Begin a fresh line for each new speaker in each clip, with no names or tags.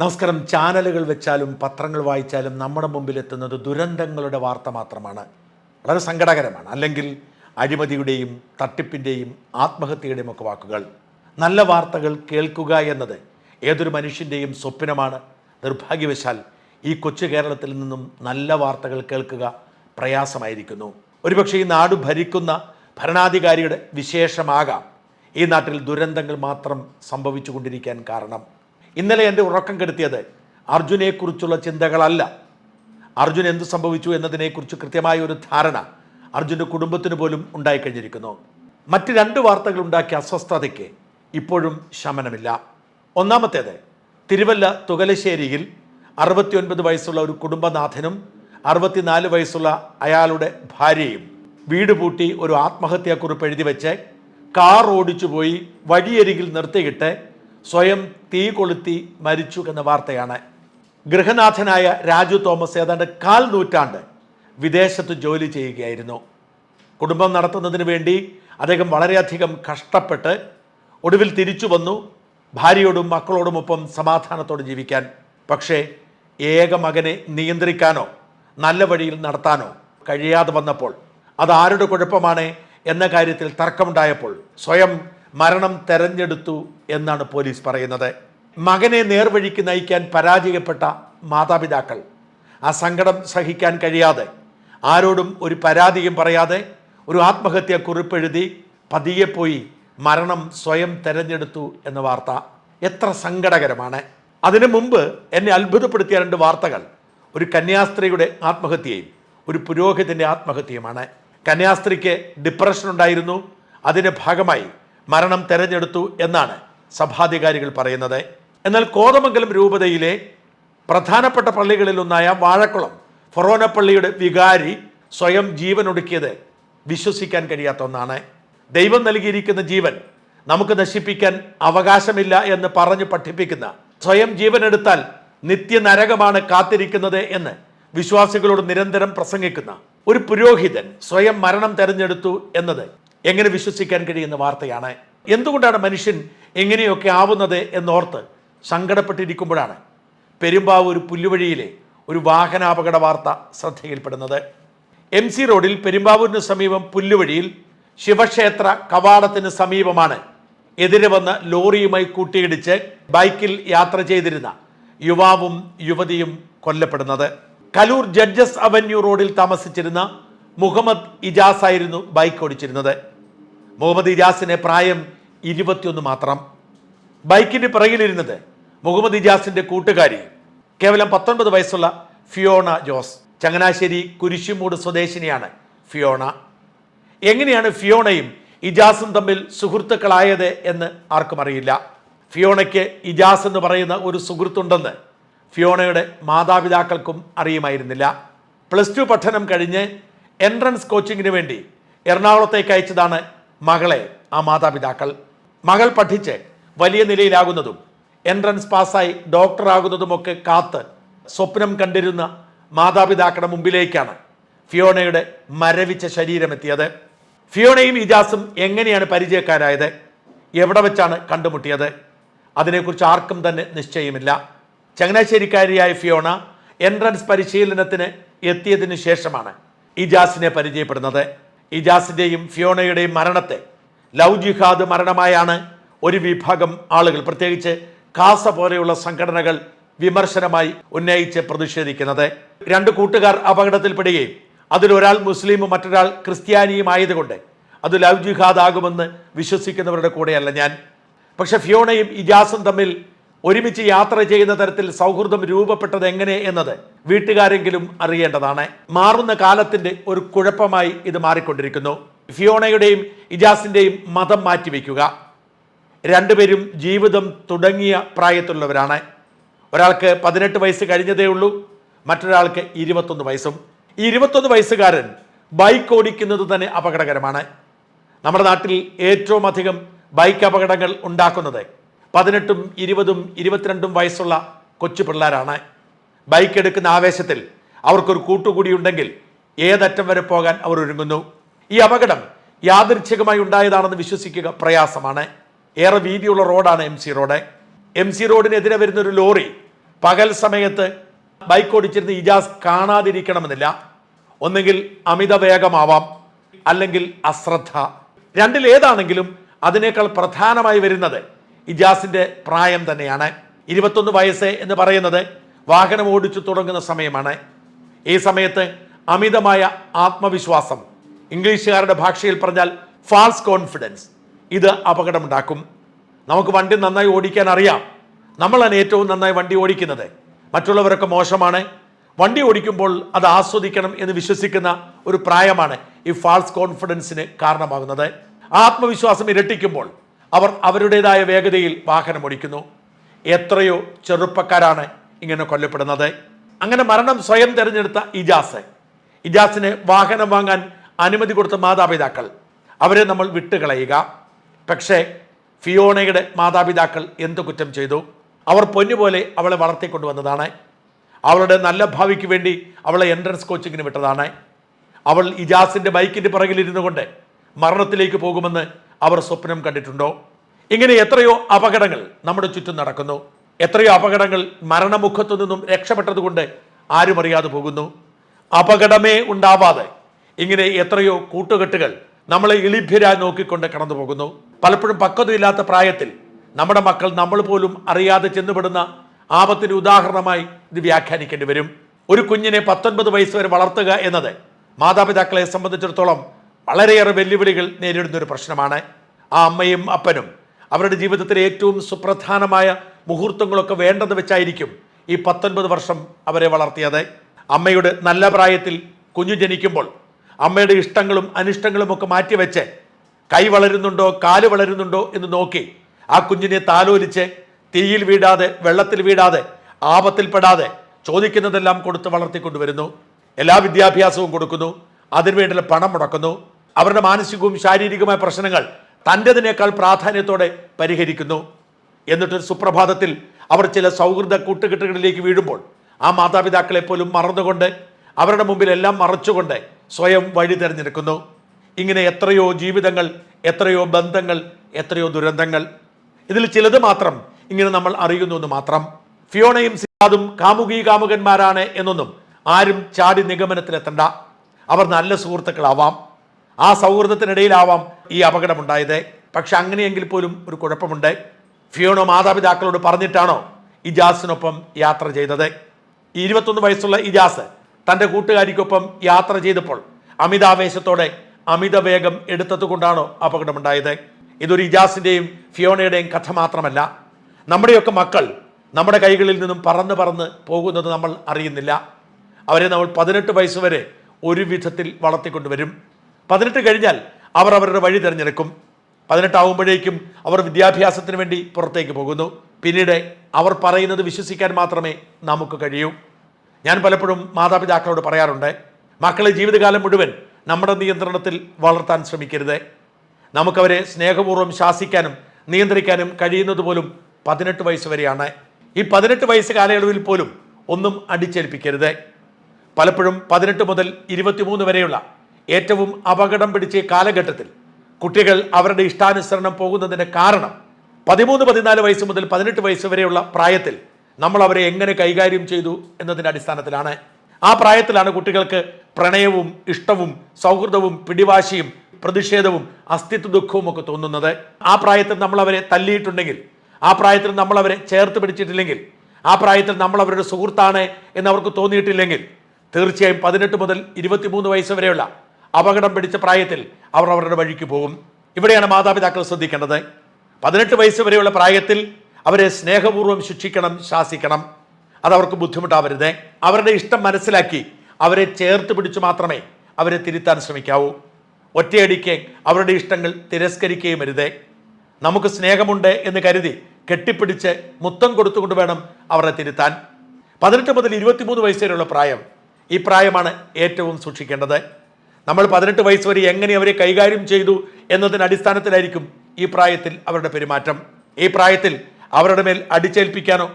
നമസ്കാരം. ചാനലുകൾ വെച്ചാലും പത്രങ്ങൾ വായിച്ചാലും നമ്മുടെ മുമ്പിൽ എത്തുന്നത് ദുരന്തങ്ങളുടെ വാർത്ത മാത്രമാണ്. വളരെ സങ്കടകരമാണ്. അല്ലെങ്കിൽ അഴിമതിയുടെയും തട്ടിപ്പിന്റെയും ആത്മഹത്യയുടെയും ഒക്കെ വാക്കുകൾ. നല്ല വാർത്തകൾ കേൾക്കുക എന്നത് ഏതൊരു മനുഷ്യന്റെയും സ്വപ്നമാണ്. നിർഭാഗ്യവശാൽ ഈ കൊച്ചു കേരളത്തിൽ നിന്നും നല്ല വാർത്തകൾ കേൾക്കുക പ്രയാസമായിരിക്കുന്നു. ഒരുപക്ഷെ ഈ നാട് ഭരിക്കുന്ന ഭരണാധികാരിയുടെ വിശേഷമാകാം. ഈ നാട്ടിൽ ദുരന്തങ്ങൾ മാത്രം സംഭവിച്ചു കൊണ്ടിരിക്കാൻ കാരണം. ഇന്നലെ എന്റെ ഉറക്കം കെടുത്തിയത് അർജുനെക്കുറിച്ചുള്ള ചിന്തകളല്ല. അർജുൻ എന്ത് സംഭവിച്ചു എന്നതിനെക്കുറിച്ച് കൃത്യമായ ഒരു ധാരണ അർജുന്റെ കുടുംബത്തിന് പോലും ഉണ്ടായിക്കഴിഞ്ഞിരിക്കുന്നു മറ്റ് രണ്ട് വാർത്തകൾ ഉണ്ടാക്കിയ അസ്വസ്ഥതയ്ക്ക് ഇപ്പോഴും ശമനമില്ല. ഒന്നാമത്തേത് തിരുവല്ല തുകലശ്ശേരിയിൽ അറുപത്തിയൊൻപത് വയസ്സുള്ള ഒരു കുടുംബനാഥനും അറുപത്തിനാല് വയസ്സുള്ള അയാളുടെ ഭാര്യയും വീട് പൂട്ടി ഒരു ആത്മഹത്യാക്കുറിപ്പ് എഴുതി വെച്ച് കാർ ഓടിച്ചു പോയി വഴിയരികിൽ നിർത്തിയിട്ട് സ്വയം തീ കൊളുത്തി മരിച്ചു എന്ന വാർത്തയാണ്. ഗൃഹനാഥനായ രാജു തോമസ് ഏതാണ്ട് കാൽ നൂറ്റാണ്ട് വിദേശത്ത് ജോലി ചെയ്യുകയായിരുന്നു. കുടുംബം നടത്തുന്നതിന് വേണ്ടി അദ്ദേഹം വളരെയധികം കഷ്ടപ്പെട്ട് ഒടുവിൽ തിരിച്ചു വന്നു ഭാര്യയോടും മക്കളോടുമൊപ്പം സമാധാനത്തോടെ ജീവിക്കാൻ. പക്ഷേ ഏക മകനെ നിയന്ത്രിക്കാനോ നല്ല വഴിയിൽ നടത്താനോ കഴിയാതെ വന്നപ്പോൾ അത് ആരുടെ കുഴപ്പമാണ് എന്ന കാര്യത്തിൽ തർക്കമുണ്ടായപ്പോൾ സ്വയം മരണം തെരഞ്ഞെടുത്തു എന്നാണ് പോലീസ് പറയുന്നത്. മകനെ നേർവഴിക്ക് നയിക്കാൻ പരാജയപ്പെട്ട മാതാപിതാക്കൾ. ആ സങ്കടം സഹിക്കാൻ കഴിയാതെ ആരോടും ഒരു പരാതിയും പറയാതെ ഒരു ആത്മഹത്യ കുറിപ്പെഴുതി പതിയെ പോയി മരണം സ്വയം തെരഞ്ഞെടുത്തു എന്ന വാർത്ത എത്ര സങ്കടകരമാണ്. അതിനു മുമ്പ് എന്നെ അത്ഭുതപ്പെടുത്തിയ രണ്ട് വാർത്തകൾ. ഒരു കന്യാസ്ത്രീയുടെ ആത്മഹത്യയും ഒരു പുരോഹിതന്റെ ആത്മഹത്യയുമാണ്. കന്യാസ്ത്രീക്ക് ഡിപ്രഷൻ ഉണ്ടായിരുന്നു. അതിന്റെ ഭാഗമായി മരണം തെരഞ്ഞെടുത്തു എന്നാണ് സഭാധികാരികൾ പറയുന്നത്. എന്നാൽ കോതമംഗലം രൂപതയിലെ പ്രധാനപ്പെട്ട പള്ളികളിലൊന്നായ വാഴക്കുളം ഫൊറോന പള്ളിയുടെ വികാരി സ്വയം ജീവനൊടുക്കിയത് വിശ്വസിക്കാൻ കഴിയാത്ത ഒന്നാണ്. ദൈവം നൽകിയിരിക്കുന്ന ജീവൻ നമുക്ക് നശിപ്പിക്കാൻ അവകാശമില്ല എന്ന് പറഞ്ഞ് പഠിപ്പിക്കുന്ന സ്വയം ജീവൻ എടുത്താൽ നിത്യനരകമാണ് കാത്തിരിക്കുന്നത് എന്ന് വിശ്വാസികളോട് നിരന്തരം പ്രസംഗിക്കുന്ന ഒരു പുരോഹിതൻ സ്വയം മരണം തെരഞ്ഞെടുത്തു എന്നത് എങ്ങനെ വിശ്വസിക്കാൻ കഴിയുന്ന വാർത്തയാണ്. എന്തുകൊണ്ടാണ് മനുഷ്യൻ എങ്ങനെയൊക്കെ ആവുന്നത് എന്നോർത്ത് സങ്കടപ്പെട്ടിരിക്കുമ്പോഴാണ് പെരുമ്പാവൂർ പുല്ലുവഴിയിലെ ഒരു വാഹനാപകട വാർത്ത ശ്രദ്ധയിൽപ്പെടുന്നത്. എം സി റോഡിൽ പെരുമ്പാവൂരിന് സമീപം പുല്ലുവഴിയിൽ ശിവക്ഷേത്ര കവാടത്തിന് സമീപമാണ് എതിരെ വന്ന് ലോറിയുമായി കൂട്ടിയിടിച്ച് ബൈക്കിൽ യാത്ര ചെയ്തിരുന്ന യുവാവും യുവതിയും കൊല്ലപ്പെടുന്നത്. കലൂർ ജഡ്ജസ് അവന്യൂ റോഡിൽ താമസിച്ചിരുന്ന മുഹമ്മദ് ഇജാസ് ആയിരുന്നു ബൈക്ക് ഓടിച്ചിരുന്നത്. മുഹമ്മദ് ഇജാസിന് പ്രായം ഇരുപത്തിയൊന്ന് മാത്രം. ബൈക്കിന്റെ പിറകിലിരുന്നത് മുഹമ്മദ് ഇജാസിന്റെ കൂട്ടുകാരി കേവലം പത്തൊൻപത് വയസ്സുള്ള ഫിയോണ ജോസ്. ചങ്ങനാശ്ശേരി കുരിശുമൂട് സ്വദേശിനിയാണ് ഫിയോണ. എങ്ങനെയാണ് ഫിയോണയും ഇജാസും തമ്മിൽ സുഹൃത്തുക്കളായത് എന്ന് ആർക്കും അറിയില്ല. ഫിയോണയ്ക്ക് ഇജാസ് എന്ന് പറയുന്ന ഒരു സുഹൃത്തുണ്ടെന്ന് ഫിയോണയുടെ മാതാപിതാക്കൾക്കും അറിയുമായിരുന്നില്ല. പ്ലസ് ടു പഠനം കഴിഞ്ഞ് എൻട്രൻസ് കോച്ചിങ്ങിന് വേണ്ടി എറണാകുളത്തേക്ക് അയച്ചതാണ് മകളെ ആ മാതാപിതാക്കൾ. മകൾ പഠിച്ച് വലിയ നിലയിലാകുന്നതും എൻട്രൻസ് പാസ്സായി ഡോക്ടറാകുന്നതുമൊക്കെ കാത്ത് സ്വപ്നം കണ്ടിരുന്ന മാതാപിതാക്കളുടെ മുമ്പിലേക്കാണ് ഫിയോണയുടെ മരവിച്ച ശരീരമെത്തിയത്. ഫിയോണയും ഇജാസും എങ്ങനെയാണ് പരിചയക്കാരായത്? എവിടെ വെച്ചാണ് കണ്ടുമുട്ടിയത്? അതിനെക്കുറിച്ച് ആർക്കും തന്നെ നിശ്ചയമില്ല. ചങ്ങനാശ്ശേരിക്കാരിയായ ഫിയോണ എൻട്രൻസ് പരിശീലനത്തിന് എത്തിയതിനു ശേഷമാണ് ഇജാസിനെ പരിചയപ്പെടുന്നത്. ഇജാസിന്റെയും ഫിയോണയുടെയും മരണത്തെ ലവ് ജിഹാദ് മരണമായാണ് ഒരു വിഭാഗം ആളുകൾ പ്രത്യേകിച്ച് കാസ പോലെയുള്ള സംഘടനകൾ വിമർശനമായി ഉന്നയിച്ച് പ്രതിഷേധിക്കുന്നത്. രണ്ട് കൂട്ടുകാർ അപകടത്തിൽപ്പെടുകയും അതിലൊരാൾ മുസ്ലിമും മറ്റൊരാൾ ക്രിസ്ത്യാനിയും ആയതുകൊണ്ട് അത് ലവ് ജിഹാദ് ആകുമെന്ന് വിശ്വസിക്കുന്നവരുടെ കൂടെയല്ല ഞാൻ. പക്ഷെ ഫിയോണയും ഇജാസും തമ്മിൽ ഒരുമിച്ച് യാത്ര ചെയ്യുന്ന തരത്തിൽ സൗഹൃദം രൂപപ്പെട്ടത് എങ്ങനെ എന്നത് വീട്ടുകാരെങ്കിലും അറിയേണ്ടതാണ്. മാറുന്ന കാലത്തിന്റെ ഒരു കുഴപ്പമായി ഇത് മാറിക്കൊണ്ടിരിക്കുന്നു. ഫിയോണയുടെയും ഇജാസിന്റെയും മതം മാറ്റിവെക്കുക. രണ്ടുപേരും ജീവിതം തുടങ്ങിയ പ്രായത്തിലുള്ളവരാണ്. ഒരാൾക്ക് പതിനെട്ട് വയസ്സ് കഴിഞ്ഞതേ ഉള്ളൂ മറ്റൊരാൾക്ക് ഇരുപത്തൊന്ന് വയസ്സും. ഈ ഇരുപത്തൊന്ന് വയസ്സുകാരൻ ബൈക്ക് ഓടിക്കുന്നത് തന്നെ അപകടകരമാണ്. നമ്മുടെ നാട്ടിൽ ഏറ്റവും അധികം ബൈക്ക് അപകടങ്ങൾ ഉണ്ടാക്കുന്നത് പതിനെട്ടും ഇരുപതും ഇരുപത്തിരണ്ടും വയസ്സുള്ള കൊച്ചു പിള്ളേരാണ്. ബൈക്ക് എടുക്കുന്ന ആവേശത്തിൽ അവർക്കൊരു കൂട്ടുകൂടിയുണ്ടെങ്കിൽ ഏതറ്റം വരെ പോകാൻ അവർ ഒരുങ്ങുന്നു. ഈ അപകടം യാദൃച്ഛികമായി ഉണ്ടായതാണെന്ന് വിശ്വസിക്കുക പ്രയാസമാണ്. ഏറെ വീതിയുള്ള റോഡാണ് M C road. M C റോഡിനെതിരെ വരുന്ന ഒരു ലോറി പകൽ സമയത്ത് ബൈക്ക് ഓടിച്ചിരുന്ന ഇജാസ് കാണാതിരിക്കണമെന്നില്ല. ഒന്നെങ്കിൽ അമിത വേഗമാവാം അല്ലെങ്കിൽ അശ്രദ്ധ. രണ്ടിലേതാണെങ്കിലും അതിനേക്കാൾ പ്രധാനമായി വരുന്നത് ഇജാസിന്റെ പ്രായം തന്നെയാണ്. ഇരുപത്തൊന്ന് വയസ്സ് എന്ന് പറയുന്നത് വാഹനം ഓടിച്ചു തുടങ്ങുന്ന സമയമാണ്. ഈ സമയത്ത് അമിതമായ ആത്മവിശ്വാസം ഇംഗ്ലീഷുകാരുടെ ഭാഷയിൽ പറഞ്ഞാൽ ഫാൾസ് കോൺഫിഡൻസ് ഇത് അപകടമുണ്ടാക്കും. നമുക്ക് വണ്ടി നന്നായി ഓടിക്കാൻ അറിയാം. നമ്മളാണ് ഏറ്റവും നന്നായി വണ്ടി ഓടിക്കുന്നത്. മറ്റുള്ളവരൊക്കെ മോശമാണ്. വണ്ടി ഓടിക്കുമ്പോൾ അത് ആസ്വദിക്കണം എന്ന് വിശ്വസിക്കുന്ന ഒരു പ്രായമാണ് ഈ ഫാൾസ് കോൺഫിഡൻസിന് കാരണമാകുന്നത്. ആത്മവിശ്വാസം ഇരട്ടിക്കുമ്പോൾ അവർ അവരുടേതായ വേഗതയിൽ വാഹനം ഓടിക്കുന്നു. എത്രയോ ചെറുപ്പക്കാരാണ് ഇങ്ങനെ കൊല്ലപ്പെടുന്നത്. അങ്ങനെ മരണം സ്വയം തിരഞ്ഞെടുത്ത ഇജാസ്. ഇജാസിന് വാഹനം വാങ്ങാൻ അനുമതി കൊടുത്ത മാതാപിതാക്കൾ. അവരെ നമ്മൾ വിട്ടുകളയുക. പക്ഷേ ഫിയോണയുടെ മാതാപിതാക്കൾ എന്ത് കുറ്റം ചെയ്തു? അവർ പൊന്നുപോലെ അവളെ വളർത്തിക്കൊണ്ടുവന്നതാണ്. അവളുടെ നല്ല ഭാവിക്ക് വേണ്ടി അവളെ എൻട്രൻസ് കോച്ചിങ്ങിന് വിട്ടതാണ്. അവൾ ഇജാസിന്റെ ബൈക്കിന്റെ പിറകിലിരുന്നു കൊണ്ട് മരണത്തിലേക്ക് പോകുമെന്ന് അവർ സ്വപ്നം കണ്ടിട്ടുണ്ടോ? ഇങ്ങനെ എത്രയോ അപകടങ്ങൾ നമ്മുടെ ചുറ്റും നടക്കുന്നു. എത്രയോ അപകടങ്ങൾ മരണമുഖത്തു നിന്നും രക്ഷപ്പെട്ടതുകൊണ്ട് ആരും അറിയാതെ പോകുന്നു. അപകടമേ ഉണ്ടാവാതെ ഇങ്ങനെ എത്രയോ കൂട്ടുകെട്ടുകൾ നമ്മളെ ഇളിഭ്യരായി നോക്കിക്കൊണ്ട് കടന്നു പോകുന്നു. പലപ്പോഴും പക്വതയില്ലാത്ത പ്രായത്തിൽ നമ്മുടെ മക്കൾ നമ്മൾ പോലും അറിയാതെ ചെന്നുപെടുന്ന ആപത്തിന് ഉദാഹരണമായി ഇത് വ്യാഖ്യാനിക്കേണ്ടി വരും. ഒരു കുഞ്ഞിനെ പത്തൊൻപത് വയസ്സ് വരെ വളർത്തുക എന്നത് മാതാപിതാക്കളെ സംബന്ധിച്ചിടത്തോളം വളരെയേറെ വെല്ലുവിളികൾ നേരിടുന്ന ഒരു പ്രശ്നമാണ്. ആ അമ്മയും അപ്പനും അവരുടെ ജീവിതത്തിലെ ഏറ്റവും സുപ്രധാനമായ മുഹൂർത്തങ്ങളൊക്കെ വേണ്ടെന്ന് വെച്ചായിരിക്കും ഈ പത്തൊൻപത് വർഷം അവരെ വളർത്തിയത്. അമ്മയുടെ നല്ല പ്രായത്തിൽ കുഞ്ഞു ജനിക്കുമ്പോൾ അമ്മയുടെ ഇഷ്ടങ്ങളും അനിഷ്ടങ്ങളും ഒക്കെ മാറ്റിവെച്ച് കൈ വളരുന്നുണ്ടോ കാൽ വളരുന്നുണ്ടോ എന്ന് നോക്കി ആ കുഞ്ഞിനെ താലോലിച്ച് തീയിൽ വീടാതെ വെള്ളത്തിൽ വീടാതെ ആപത്തിൽപ്പെടാതെ ചോദിക്കുന്നതെല്ലാം കൊടുത്ത് വളർത്തിക്കൊണ്ടുവരുന്നു. എല്ലാ വിദ്യാഭ്യാസവും കൊടുക്കുന്നു. അതിനുവേണ്ടിയുള്ള പണം മുടക്കുന്നു. അവരുടെ മാനസികവും ശാരീരികവുമായ പ്രശ്നങ്ങൾ തന്റെതിനേക്കാൾ പ്രാധാന്യത്തോടെ പരിഹരിക്കുന്നു. എന്നിട്ടൊരു സുപ്രഭാതത്തിൽ അവർ ചില സൗഹൃദ കൂട്ടുകെട്ടുകളിലേക്ക് വീഴുമ്പോൾ ആ മാതാപിതാക്കളെ പോലും മറന്നുകൊണ്ട് അവരുടെ മുമ്പിൽ എല്ലാം മറച്ചുകൊണ്ട് സ്വയം വഴി തിരഞ്ഞെടുക്കുന്നു. ഇങ്ങനെ എത്രയോ ജീവിതങ്ങൾ എത്രയോ ബന്ധങ്ങൾ എത്രയോ ദുരന്തങ്ങൾ. ഇതിൽ ചിലത് മാത്രം ഇങ്ങനെ നമ്മൾ അറിയുന്നു എന്ന് മാത്രം. ഫിയോണയും സിയാദും കാമുകീ കാമുകന്മാരാണ് എന്നൊന്നും ആരും ചാടി നിഗമനത്തിലെത്തണ്ട. അവർ നല്ല സുഹൃത്തുക്കളാവാം. ആ സൗഹൃദത്തിനിടയിലാവാം ഈ അപകടമുണ്ടായത്. പക്ഷെ അങ്ങനെയെങ്കിൽ പോലും ഒരു കുഴപ്പമുണ്ട്. ഫിയോണോ മാതാപിതാക്കളോട് പറഞ്ഞിട്ടാണോ ഇജാസിനൊപ്പം യാത്ര ചെയ്തത്? ഇരുപത്തൊന്ന് വയസ്സുള്ള ഇജാസ് തന്റെ കൂട്ടുകാരിക്കൊപ്പം യാത്ര ചെയ്തപ്പോൾ അമിതാവേശത്തോടെ അമിത വേഗം എടുത്തത് കൊണ്ടാണോ അപകടമുണ്ടായത്? ഇതൊരു ഇജാസിന്റെയും ഫിയോണയുടെയും കഥ മാത്രമല്ല. നമ്മുടെയൊക്കെ മക്കൾ നമ്മുടെ കൈകളിൽ നിന്നും പറന്ന് പറന്ന് പോകുന്നത് നമ്മൾ അറിയുന്നില്ല. അവരെ നമ്മൾ പതിനെട്ട് വയസ്സ് വരെ ഒരു വിധത്തിൽ വളർത്തിക്കൊണ്ടുവരും. പതിനെട്ട് കഴിഞ്ഞാൽ അവർ അവരുടെ വഴി തിരഞ്ഞെടുക്കും. പതിനെട്ടാവുമ്പോഴേക്കും അവർ വിദ്യാഭ്യാസത്തിന് വേണ്ടി പുറത്തേക്ക് പോകുന്നു. പിന്നീട് അവർ പറയുന്നത് വിശ്വസിക്കാൻ മാത്രമേ നമുക്ക് കഴിയൂ. ഞാൻ പലപ്പോഴും മാതാപിതാക്കളോട് പറയാറുണ്ട് മക്കളെ ജീവിതകാലം മുഴുവൻ നമ്മുടെ നിയന്ത്രണത്തിൽ വളർത്താൻ ശ്രമിക്കരുത്. നമുക്കവരെ സ്നേഹപൂർവം ശാസിക്കാനും നിയന്ത്രിക്കാനും കഴിയുന്നത് പോലും പതിനെട്ട് വയസ്സ് വരെയാണ്. ഈ പതിനെട്ട് വയസ്സ് കാലയളവിൽ പോലും ഒന്നും അടിച്ചേൽപ്പിക്കരുത്. പലപ്പോഴും പതിനെട്ട് മുതൽ ഇരുപത്തിമൂന്ന് വരെയുള്ള ഏറ്റവും അപകടം പിടിച്ച കാലഘട്ടത്തിൽ കുട്ടികൾ അവരുടെ ഇഷ്ടാനുസരണം പോകുന്നതിന് കാരണം പതിമൂന്ന് പതിനാല് വയസ്സ് മുതൽ പതിനെട്ട് വയസ്സ് വരെയുള്ള പ്രായത്തിൽ നമ്മൾ അവരെ എങ്ങനെ കൈകാര്യം ചെയ്തു എന്നതിന്റെ അടിസ്ഥാനത്തിലാണ്. ആ പ്രായത്തിലാണ് കുട്ടികൾക്ക് പ്രണയവും ഇഷ്ടവും സൗഹൃദവും പിടിവാശിയും പ്രതിഷേധവും അസ്തിത്വ ദുഃഖവും ഒക്കെ തോന്നുന്നത്. ആ പ്രായത്തിൽ നമ്മൾ അവരെ തല്ലിയിട്ടുണ്ടെങ്കിൽ ആ പ്രായത്തിൽ നമ്മൾ അവരെ ചേർത്ത് പിടിച്ചിട്ടില്ലെങ്കിൽ ആ പ്രായത്തിൽ നമ്മൾ അവരുടെ സുഹൃത്താണ് എന്ന് അവർക്ക് തോന്നിയിട്ടില്ലെങ്കിൽ തീർച്ചയായും പതിനെട്ട് മുതൽ ഇരുപത്തിമൂന്ന് വയസ്സ് വരെയുള്ള അപകടം പിടിച്ച പ്രായത്തിൽ അവർ അവരുടെ വഴിക്ക് പോകും. ഇവിടെയാണ് മാതാപിതാക്കൾ ശ്രദ്ധിക്കേണ്ടത്. പതിനെട്ട് വയസ്സ് വരെയുള്ള പ്രായത്തിൽ അവരെ സ്നേഹപൂർവം ശിക്ഷിക്കണം ശാസിക്കണം. അതവർക്ക് ബുദ്ധിമുട്ടാവരുത്. അവരുടെ ഇഷ്ടം മനസ്സിലാക്കി അവരെ ചേർത്ത് പിടിച്ചു മാത്രമേ അവരെ തിരുത്താൻ ശ്രമിക്കാവൂ. ഒറ്റയടിക്ക് അവരുടെ ഇഷ്ടങ്ങൾ തിരസ്കരിക്കുകയും അരുതേ. നമുക്ക് സ്നേഹമുണ്ട് എന്ന് കരുതി കെട്ടിപ്പിടിച്ച് മുത്തം കൊടുത്തുകൊണ്ട് വേണം അവരെ തിരുത്താൻ. പതിനെട്ട് മുതൽ ഇരുപത്തിമൂന്ന് വയസ്സ് വരെയുള്ള പ്രായം ഈ പ്രായമാണ് ഏറ്റവും സൂക്ഷിക്കേണ്ടത്. നമ്മൾ പതിനെട്ട് വയസ്സ് വരെ എങ്ങനെ അവരെ കൈകാര്യം ചെയ്തു എന്നതിന് അടിസ്ഥാനത്തിലായിരിക്കും ഈ പ്രായത്തിൽ അവരുടെ പെരുമാറ്റം. ഈ പ്രായത്തിൽ അവരുടെ മേൽ അടിച്ചേൽപ്പിക്കാനോ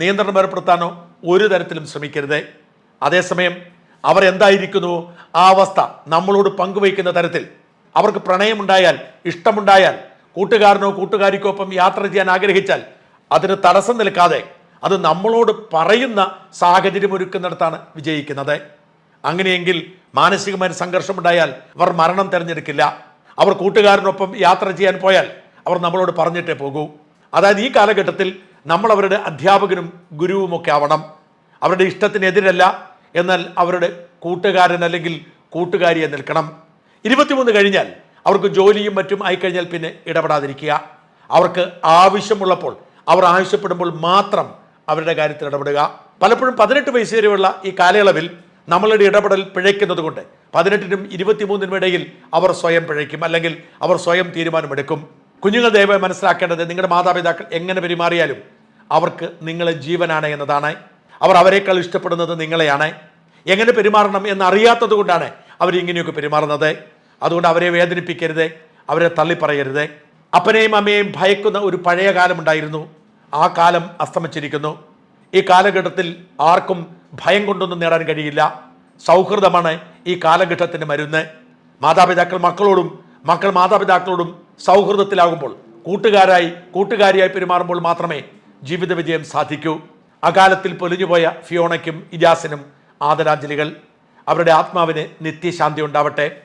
നിയന്ത്രണം ഏർപ്പെടുത്താനോ ഒരു തരത്തിലും ശ്രമിക്കരുത്. അതേസമയം അവർ എന്തായിരിക്കുന്നുവോ ആ അവസ്ഥ നമ്മളോട് പങ്കുവയ്ക്കുന്ന തരത്തിൽ അവർക്ക് പ്രണയമുണ്ടായാൽ ഇഷ്ടമുണ്ടായാൽ കൂട്ടുകാരനോ കൂട്ടുകാരിക്കോ ഒപ്പം യാത്ര ചെയ്യാൻ ആഗ്രഹിച്ചാൽ അതിന് തടസ്സം നിൽക്കാതെ അത് നമ്മളോട് പറയുന്ന സാഹചര്യം ഒരുക്കുന്നിടത്താണ് വിജയിക്കുന്നത്. അങ്ങനെയെങ്കിൽ മാനസികമായ സംഘർഷമുണ്ടായാൽ അവർ മരണം തിരഞ്ഞെടുക്കില്ല. അവർ കൂട്ടുകാരനൊപ്പം യാത്ര ചെയ്യാൻ പോയാൽ അവർ നമ്മളോട് പറഞ്ഞിട്ടേ പോകൂ. അതായത് ഈ കാലഘട്ടത്തിൽ നമ്മൾ അവരുടെ അധ്യാപകനും ഗുരുവുമൊക്കെ ആവണം. അവരുടെ ഇഷ്ടത്തിനെതിരല്ല എന്നാൽ അവരുടെ കൂട്ടുകാരൻ അല്ലെങ്കിൽ കൂട്ടുകാരിയെ നിൽക്കണം. ഇരുപത്തിമൂന്ന് കഴിഞ്ഞാൽ അവർക്ക് ജോലിയും മറ്റും ആയിക്കഴിഞ്ഞാൽ പിന്നെ ഇടപെടാതിരിക്കുക. അവർക്ക് ആവശ്യമുള്ളപ്പോൾ അവർ ആവശ്യപ്പെടുമ്പോൾ മാത്രം അവരുടെ കാര്യത്തിൽ ഇടപെടുക. പലപ്പോഴും പതിനെട്ട് വയസ്സ് വരെയുള്ള ഈ കാലയളവിൽ നമ്മളുടെ ഇടപെടൽ പിഴയ്ക്കുന്നത് കൊണ്ട് പതിനെട്ടിനും ഇരുപത്തിമൂന്നിനും ഇടയിൽ അവർ സ്വയം പിഴയ്ക്കും. അല്ലെങ്കിൽ അവർ സ്വയം തീരുമാനമെടുക്കും. കുഞ്ഞുങ്ങൾ ദയവായി മനസ്സിലാക്കേണ്ടത് നിങ്ങളുടെ മാതാപിതാക്കൾ എങ്ങനെ പെരുമാറിയാലും അവർക്ക് നിങ്ങളെ ജീവനാണ് എന്നതാണ്. അവർ അവരെക്കാൾ ഇഷ്ടപ്പെടുന്നത് നിങ്ങളെയാണ്. എങ്ങനെ പെരുമാറണം എന്നറിയാത്തത് കൊണ്ടാണ് അവരിങ്ങനെയൊക്കെ പെരുമാറുന്നത്. അതുകൊണ്ട് അവരെ വേദനിപ്പിക്കരുത് അവരെ തള്ളിപ്പറയരുത്. അപ്പനെയും അമ്മയെയും ഭയക്കുന്ന ഒരു പഴയ കാലമുണ്ടായിരുന്നു. ആ കാലം അസ്തമിച്ചിരിക്കുന്നു. ഈ കാലഘട്ടത്തിൽ ആർക്കും ഭയം കൊണ്ടൊന്നും നേടാൻ കഴിയില്ല. സൗഹൃദമാണ് ഈ കാലഘട്ടത്തിന്റെ മരുന്ന്. മാതാപിതാക്കൾ മക്കളോടും മക്കൾ മാതാപിതാക്കളോടും സൗഹൃദത്തിലാകുമ്പോൾ കൂട്ടുകാരായി കൂട്ടുകാരിയായി പെരുമാറുമ്പോൾ മാത്രമേ ജീവിത വിജയം സാധിക്കൂ. അകാലത്തിൽ പൊലിഞ്ഞുപോയ ഫിയോണയ്ക്കും ഇജാസിനും ആദരാഞ്ജലികൾ. അവരുടെ ആത്മാവിന് നിത്യശാന്തി ഉണ്ടാവട്ടെ.